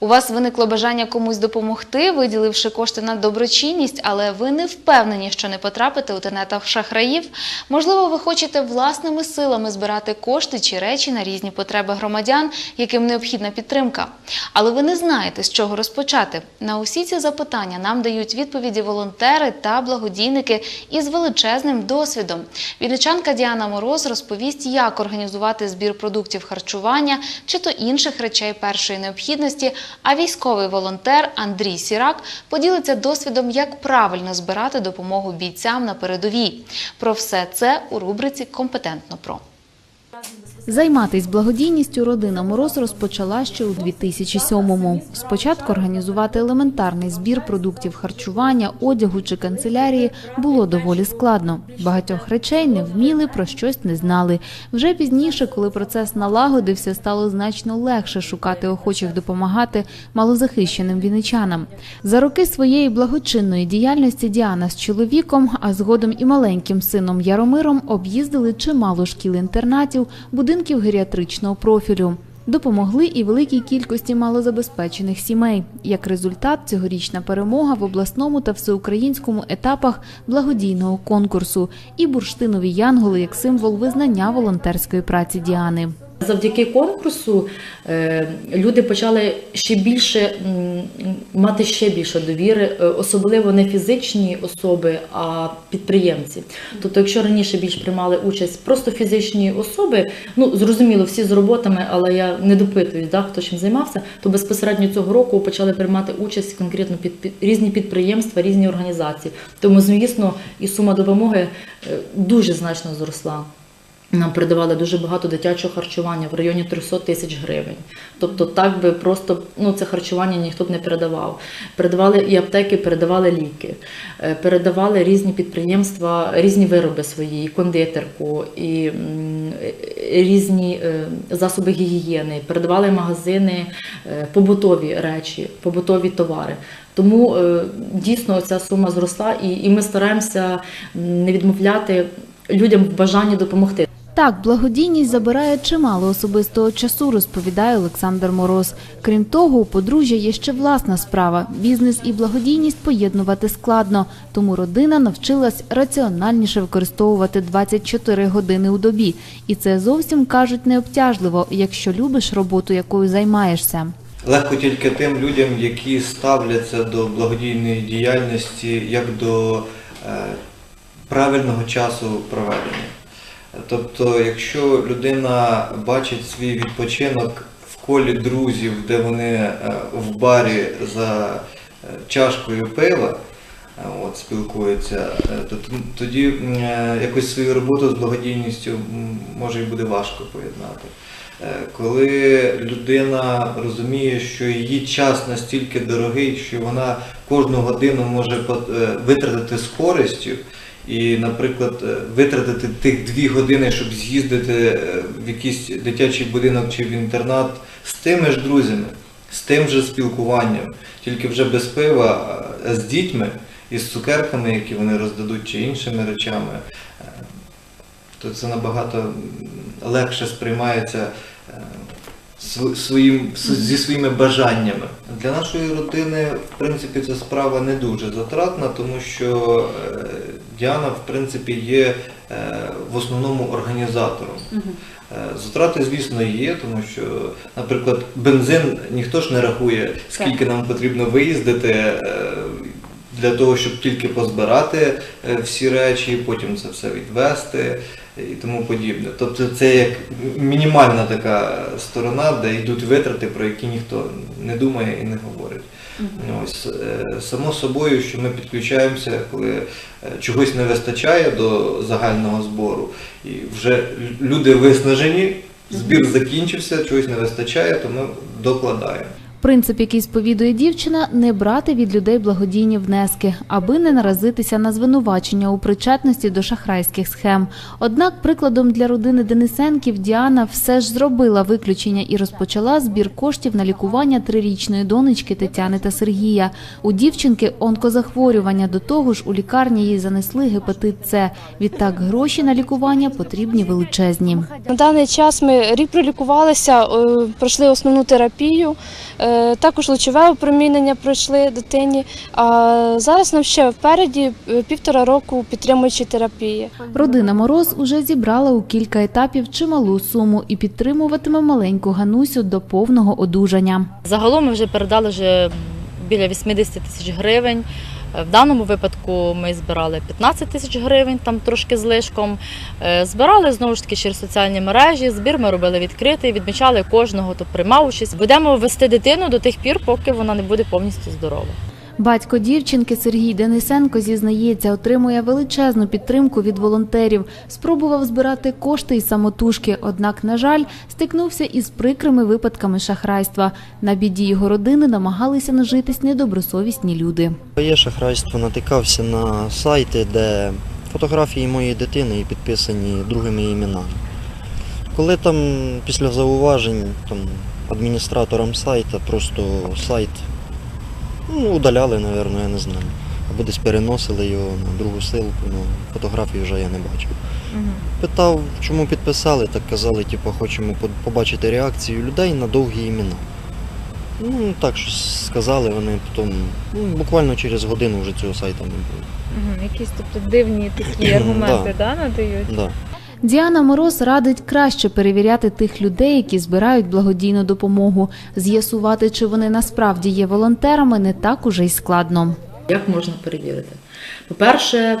У вас виникло бажання комусь допомогти, виділивши кошти на доброчинність, але ви не впевнені, що не потрапите у тенетах шахраїв. Можливо, ви хочете власними силами збирати кошти чи речі на різні потреби громадян, яким необхідна підтримка. Але ви не знаєте, з чого розпочати. На усі ці запитання нам дають відповіді волонтери та благодійники із величезним досвідом. Вінничанка Діана Мороз розповість, як організувати збір продуктів харчування чи то інших речей першої необхідності. А військовий волонтер Андрій Сірак поділиться досвідом, як правильно збирати допомогу бійцям на передовій. Про все це у рубриці Компетентно про. Займатись благодійністю родина Мороз розпочала ще у 2007-му. Спочатку організувати елементарний збір продуктів харчування, одягу чи канцелярії було доволі складно. Багатьох речей не вміли, про щось не знали. Вже пізніше, коли процес налагодився, стало значно легше шукати охочих допомагати малозахищеним вінничанам. За роки своєї благочинної діяльності Діана з чоловіком, а згодом і маленьким сином Яромиром об'їздили чимало шкіл-інтернатів, будинків геріатричного профілю. Допомогли і великій кількості малозабезпечених сімей. Як результат, цьогорічна перемога в обласному та всеукраїнському етапах благодійного конкурсу і бурштинові янголи як символ визнання волонтерської праці Діани. Завдяки конкурсу е, люди почали ще більше мати ще більше довіри, е, особливо не фізичні особи, а підприємці. Тобто, якщо раніше більш приймали участь просто фізичні особи, ну зрозуміло, всі з роботами, але я не допитуюсь, да, хто чим займався, то безпосередньо цього року почали приймати участь конкретно під, під різні підприємства, різні організації. Тому, звісно, і сума допомоги е, дуже значно зросла. Нам передавали дуже багато дитячого харчування в районі 300 тисяч гривень. Тобто, так би просто ну це харчування ніхто б не передавав. Передавали і аптеки, передавали ліки, Е, передавали різні підприємства, різні вироби свої, кондитерку, і е, різні е, засоби гігієни, передавали магазини, побутові речі, побутові товари. Тому дійсно ця сума зросла, і ми стараємося не відмовляти людям в бажанні допомогти. Так, благодійність забирає чимало особистого часу, розповідає Олександр Мороз. Крім того, у подружжя є ще власна справа. Бізнес і благодійність поєднувати складно, тому родина навчилась раціональніше використовувати 24 години у добі. І це зовсім кажуть необтяжливо, якщо любиш роботу, якою займаєшся. Легко тільки тим людям, які ставляться до благодійної діяльності як до е, правильного часу проведення. Тобто, якщо людина бачить свій відпочинок в колі друзів, де вони е, в барі за е, чашкою пива, е, от, спілкуються, то тоді е, свою роботу з благодійністю може і буде важко поєднати. Коли людина розуміє, що її час настільки дорогий, що вона кожну годину може витратити з користю, і, наприклад, е, витратити тих дві години, щоб з'їздити е, в якийсь дитячий будинок чи в інтернат з тими ж друзями, з тим же спілкуванням, тільки вже без пива, а з дітьми і з цукерками, які вони роздадуть, чи іншими речами, е, то це набагато легше сприймається своїм, зі своїми бажаннями. Для нашої родини, в принципі, ця справа не дуже затратна, тому що Діана, в принципі, є е, в основному організатором. Е, Затрати, звісно, є, тому що, наприклад, бензин ніхто ж не рахує, скільки нам потрібно виїздити е, для того, щоб тільки позбирати всі речі, потім це все відвести і тому подібне. Тобто це як мінімальна така сторона, де йдуть витрати, про які ніхто не думає і не говорить. Ось е, само собою, що ми підключаємося, коли е, чогось не вистачає до загального збору, і вже люди виснажені, збір закінчився, чогось не вистачає, то ми докладаємо. Принцип, який сповідує дівчина, не брати від людей благодійні внески, аби не наразитися на звинувачення у причетності до шахрайських схем. Однак, прикладом для родини Денисенків Діана все ж зробила виключення і розпочала збір коштів на лікування трирічної донечки Тетяни та Сергія. У дівчинки онкозахворювання до того ж у лікарні їй занесли гепатит С. Відтак гроші на лікування потрібні величезні. На даний час ми рік пролікувалися, е, пройшли основну терапію. Е, також лучове опромінення пройшли дитині. А зараз нам ще впереді е, півтора року підтримуючі терапії. Родина Мороз уже зібрала у кілька етапів чималу суму і підтримуватиме маленьку Ганусю до повного одужання. Загалом ми вже передали вже біля 80 тисяч гривень. Е, В даному випадку ми збирали 15 тисяч гривень, там трошки з лишком. Е, Збирали знову ж таки через соціальні мережі. Збір ми робили відкритий, відмічали кожного, хто приймав участь. Будемо вести дитину до тих пір, поки вона не буде повністю здорова. Батько дівчинки Сергій Денисенко зізнається, отримує величезну підтримку від волонтерів. Спробував збирати кошти і самотужки, однак, на жаль, стикнувся із прикрими випадками шахрайства. На біді його родини намагалися нажитись недобросовісні люди. Є шахрайство, натикався на сайти, де фотографії моєї дитини і підписані другими іменами. Коли там після зауважень там, адміністраторам сайта просто сайт ну, удаляли, напевно, я не знаю. Або десь переносили його на другу силку, ну, фотографії вже я не бачив. Питав, чому підписали, так казали, типу, хочемо побачити реакцію людей на довгі імена. Ну, так щось сказали, вони потім, ну, буквально через годину вже цього сайта не було. Мгм, Якісь тобто дивні такі аргументи да, надають. Да. Діана Мороз радить краще перевіряти тих людей, які збирають благодійну допомогу. З'ясувати, чи вони насправді є волонтерами, не так уже й складно. Як можна перевірити? По-перше,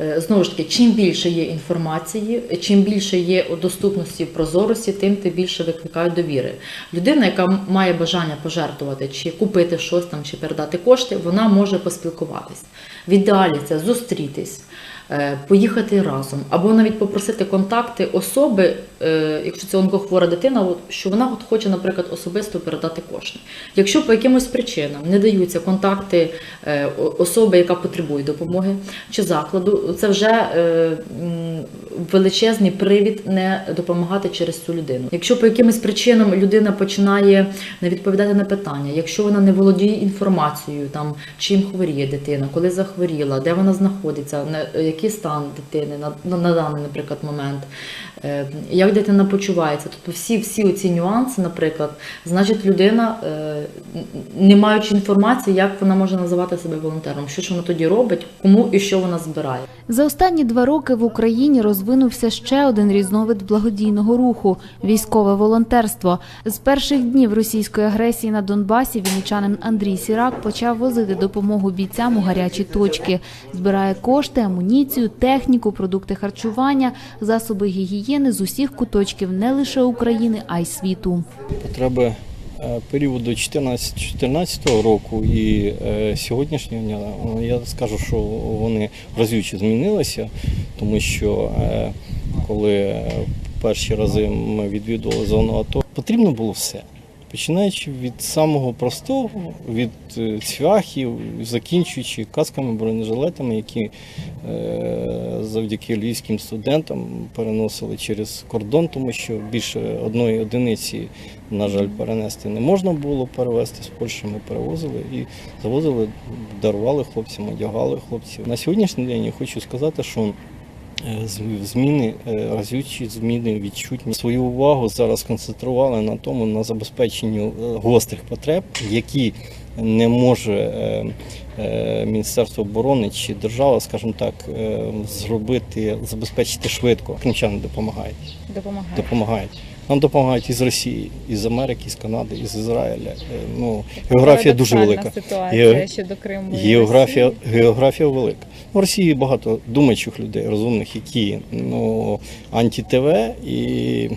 е, знову ж таки, чим більше є інформації, чим більше є доступності прозорості, тим ти більше викликають довіри. Людина, яка має бажання пожертвувати, чи купити щось там, чи передати кошти, вона може поспілкуватись. В ідеалі це зустрітись. Е, Поїхати разом, або навіть попросити контакти особи, якщо це онкохвора дитина, що вона от хоче, наприклад, особисто передати кошти. Якщо по якимось причинам не даються контакти е, особи, яка потребує допомоги чи закладу, це вже е, величезний привід не допомагати через цю людину. Якщо по якимось причинам людина починає не відповідати на питання, якщо вона не володіє інформацією, там чим хворіє дитина, коли захворіла, де вона знаходиться, на який стан дитини на, даний, наприклад, момент, е, як дитина почувається, тобто всі, всі ці нюанси, наприклад, значить людина, е, не маючи інформації, як вона може називати себе волонтером, що ж вона тоді робить, кому і що вона збирає. За останні два роки в Україні розвинувся ще один різновид благодійного руху військове волонтерство. З перших днів російської агресії на Донбасі вінничанин Андрій Сірак почав возити допомогу бійцям у гарячі точки, збирає кошти, амуніцію, техніку, продукти харчування, засоби гігієни з усіх куточків не лише України, а й світу. потреби е, періоду 14-14 року і е, сьогоднішнього дня, ну, я скажу, що вони разюче змінилися, тому що е, коли перші рази ми відвідували зону АТО, потрібно було все. Починаючи від самого простого, від е, цвяхів, закінчуючи касками, бронежилетами, які е, завдяки львівським студентам переносили через кордон, тому що більше одної одиниці, на жаль, перенести не можна було перевезти з Польщі. Ми перевозили і завозили, дарували хлопцям, одягали хлопців. На сьогоднішній день я хочу сказати, що зміни, е, разючі зміни відчутні. Свою увагу зараз концентрували на тому, на забезпеченню е, гострих потреб, які не може е, е, Міністерство оборони чи держава, скажімо так, е, зробити, забезпечити швидко. Кримчани допомагають. Допомагають. Допомагають. Нам допомагають із Росії, із Америки, з Канади, із Ізраїля. Е, Ну, географія дуже велика. ситуація щодо Криму. Географія, географія велика. В Росії багато думаючих людей, розумних, які ну, анті-ТВ і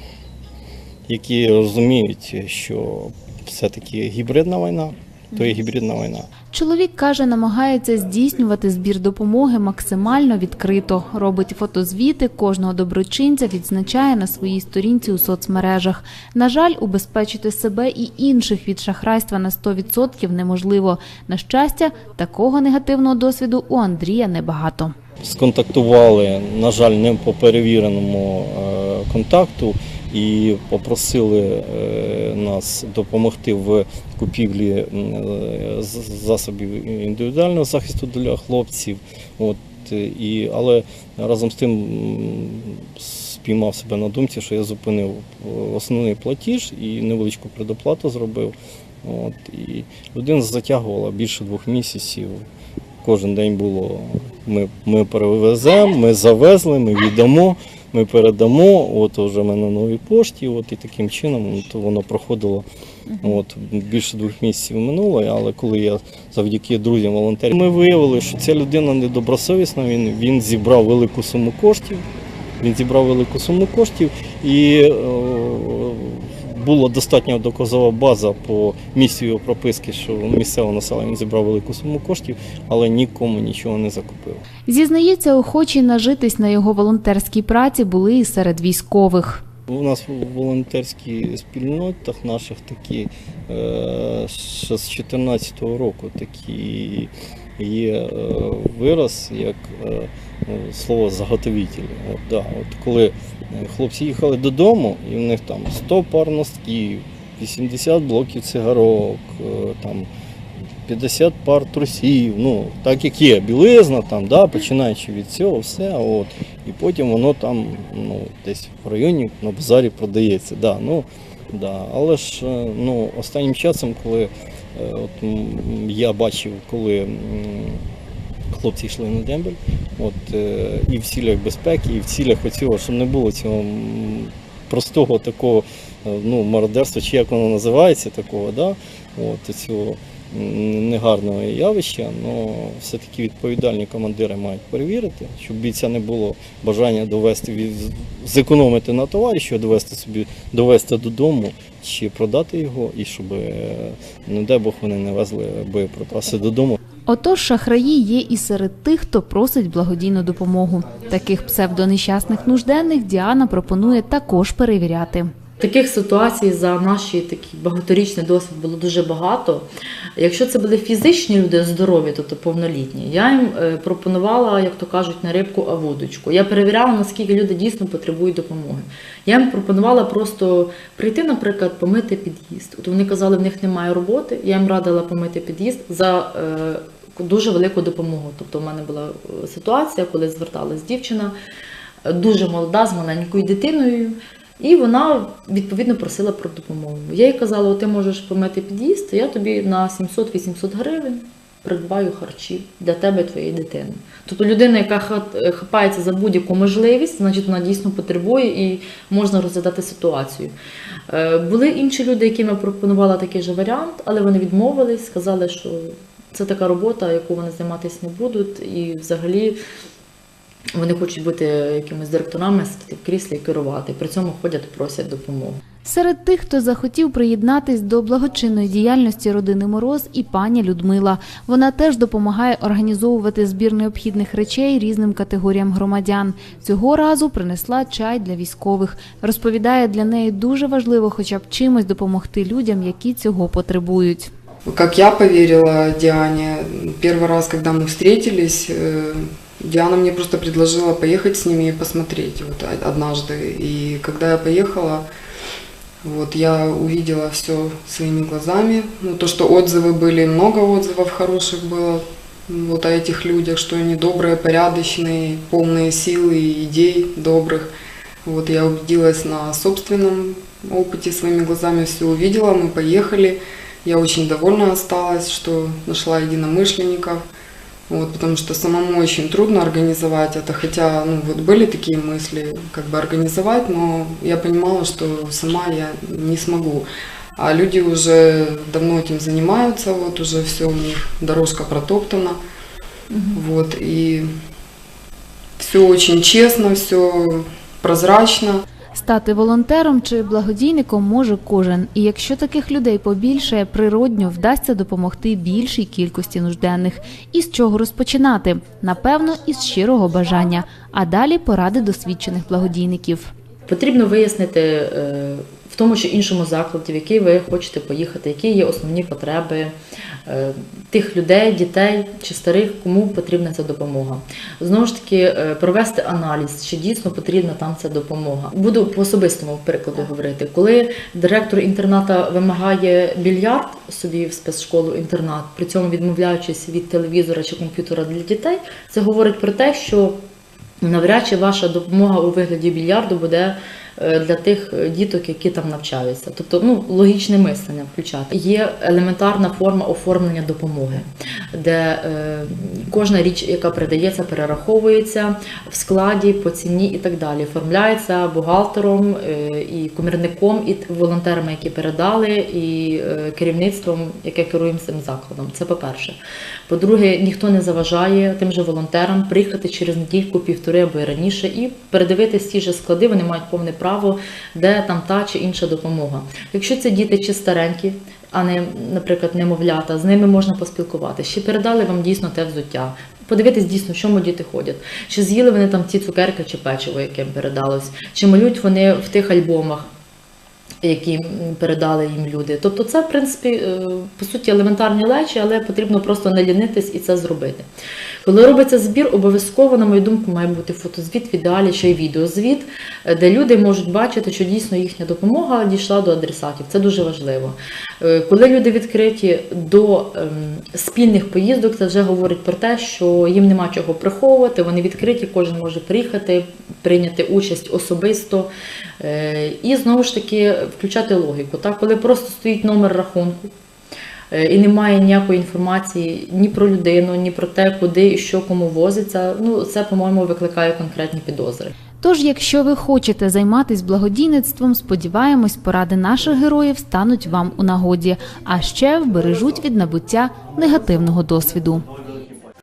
які розуміють, що все-таки гібридна війна, то є гібридна війна. Чоловік каже, намагається здійснювати збір допомоги максимально відкрито. Робить фотозвіти кожного доброчинця, відзначає на своїй сторінці у соцмережах. На жаль, убезпечити себе і інших від шахрайства на 100% неможливо. На щастя, такого негативного досвіду у Андрія небагато. Сконтактували, на жаль, не по перевіреному е, контакту і попросили е, нас допомогти в купівлі е, засобів індивідуального захисту для хлопців. От, е, і, але разом з тим спіймав себе на думці, що я зупинив основний платіж і невеличку предоплату зробив. От, і людина затягувала більше двох місяців. Кожен день було ми, ми перевеземо, ми завезли, ми віддамо, ми передамо. От вже ми на новій пошті. От, і таким чином от, воно проходило. От, більше двох місяців минуло, але коли я завдяки друзям волонтерам, ми виявили, що ця людина недобросовісна, він, він зібрав велику суму коштів. Він зібрав велику суму коштів і е, була достатня доказова база по місцю його прописки, що місцеве населення зібрав велику суму коштів, але нікому нічого не закупив. Зізнається, охочі нажитись на його волонтерській праці були і серед військових. У нас в волонтерських спільнотах наших такі е, ще з 2014 року такі є е, вираз як е, е, слово заготовителі. От, да, от коли е, хлопці їхали додому, і в них там 100 пар носків, 80 блоків цигарок, там 50 пар трусів, ну так як є, білизна там, да, починаючи від цього, все, от, і потім воно там ну, десь в районі на базарі продається. Да, ну, да. Але ж ну, останнім часом, коли от, я бачив, коли хлопці йшли на дембель, от, е, і в цілях безпеки, і в цілях оцього, щоб не було цього простого такого е, ну, мародерства, чи як воно називається, такого, да? от, цього негарного явища, але все-таки відповідальні командири мають перевірити, щоб бійця не було бажання довести зекономити на товарі, що довести собі, довести додому чи продати його, і щоб, е, не дай Бог, вони не везли боєприпаси додому. Отож, шахраї є і серед тих, хто просить благодійну допомогу. Таких псевдонещасних нужденних Діана пропонує також перевіряти. Таких ситуацій за наші такі багаторічний досвід було дуже багато. Якщо це були фізичні люди здорові, тобто повнолітні, я їм е, пропонувала, як то кажуть, не рибку, а вудочку. Я перевіряла, наскільки люди дійсно потребують допомоги. Я їм пропонувала просто прийти, наприклад, помити під'їзд. От вони казали, в них немає роботи. Я їм радила помити під'їзд за е, дуже велику допомогу. Тобто, в мене була е, ситуація, коли зверталась дівчина, дуже молода, з маленькою дитиною. І вона відповідно просила про допомогу. Я їй казала, «О, ти можеш помити під'їзд, я тобі на 700-800 гривень придбаю харчі для тебе і твоєї дитини. Тобто людина, яка хат- хапається за будь-яку можливість, значить вона дійсно потребує і можна розглядати ситуацію. Е, Були інші люди, яким я пропонувала такий же варіант, але вони відмовились, сказали, що це така робота, яку вони займатися не будуть, і взагалі вони хочуть бути якимись директорами, сидіти в кріслі і керувати. При цьому ходять, просять допомогу. Серед тих, хто захотів приєднатись до благочинної діяльності родини Мороз, і пані Людмила. Вона теж допомагає організовувати збір необхідних речей різним категоріям громадян. Цього разу принесла чай для військових. Розповідає, для неї дуже важливо, хоча б чимось допомогти людям, які цього потребують. Как я поверила Диане, первый раз, когда мы встретились, э, Диана мне просто предложила поехать с ними и посмотреть вот о- однажды. И когда я поехала, вот я увидела все своими глазами. Ну, то, что отзывы были, много отзывов хороших было вот о этих людях, что они добрые, порядочные, полные силы и идей добрых. Вот я убедилась на собственном опыте, своими глазами все увидела, мы поехали. Я очень довольна осталась, что нашла единомышленников. Вот, потому что самому очень трудно организовать это, хотя ну, вот были такие мысли, как бы организовать, но я понимала, что сама я не смогу. А люди уже давно этим занимаются, вот уже все у них дорожка протоптана, вот и все очень честно, все прозрачно. Стати волонтером чи благодійником може кожен, і якщо таких людей побільше, природньо вдасться допомогти більшій кількості нужденних. І з чого розпочинати? Напевно, із щирого бажання, а далі поради досвідчених благодійників. Потрібно вияснити е, в тому чи іншому закладі, в який ви хочете поїхати, які є основні потреби е, тих людей, дітей чи старих, кому потрібна ця допомога. Знову ж таки, е, провести аналіз, чи дійсно потрібна там ця допомога. Буду по особистому прикладу говорити. Коли директор інтерната вимагає більярд собі в спецшколу інтернат, при цьому відмовляючись від телевізора чи комп'ютера для дітей, це говорить про те, що навряд чи ваша допомога у вигляді більярду буде для тих е, діток, які там навчаються. Тобто, ну, логічне мислення включати. Є елементарна форма оформлення допомоги, де е, кожна річ, яка передається, перераховується в складі, по ціні і так далі. Оформляється бухгалтером е, і комірником, і волонтерами, які передали, і е, керівництвом, яке керує цим закладом. Це по-перше. По-друге, ніхто не заважає тим же волонтерам приїхати через недільку, півтори або й раніше і передивитись ті ж склади. Вони мають повне право, де там та чи інша допомога. Якщо це діти чи старенькі, а не, наприклад, немовлята, з ними можна поспілкуватися. Чи передали вам дійсно те взуття? Подивитись дійсно, в чому діти ходять. Чи з'їли вони там ці цукерки чи печиво, яке передалось, чи малюють вони в тих альбомах які передали їм люди. Тобто, це, в принципі, е, по суті, елементарні речі, але потрібно просто не лінитись і це зробити. Коли робиться збір, обов'язково, на мою думку, має бути фотозвіт, в ідеалі ще й відеозвіт, е, де люди можуть бачити, що дійсно їхня допомога дійшла до адресатів. Це дуже важливо. Е, Коли люди відкриті до ем, спільних поїздок, це вже говорить про те, що їм нема чого приховувати, вони відкриті, кожен може приїхати, прийняти участь особисто. Е, І знову ж таки включати логіку. Так? Коли просто стоїть номер рахунку і немає ніякої інформації ні про людину, ні про те, куди і що кому возиться, ну це, по-моєму, викликає конкретні підозри. Тож, якщо ви хочете займатися благодійництвом, сподіваємось, поради наших героїв стануть вам у нагоді, а ще вбережуть від набуття негативного досвіду.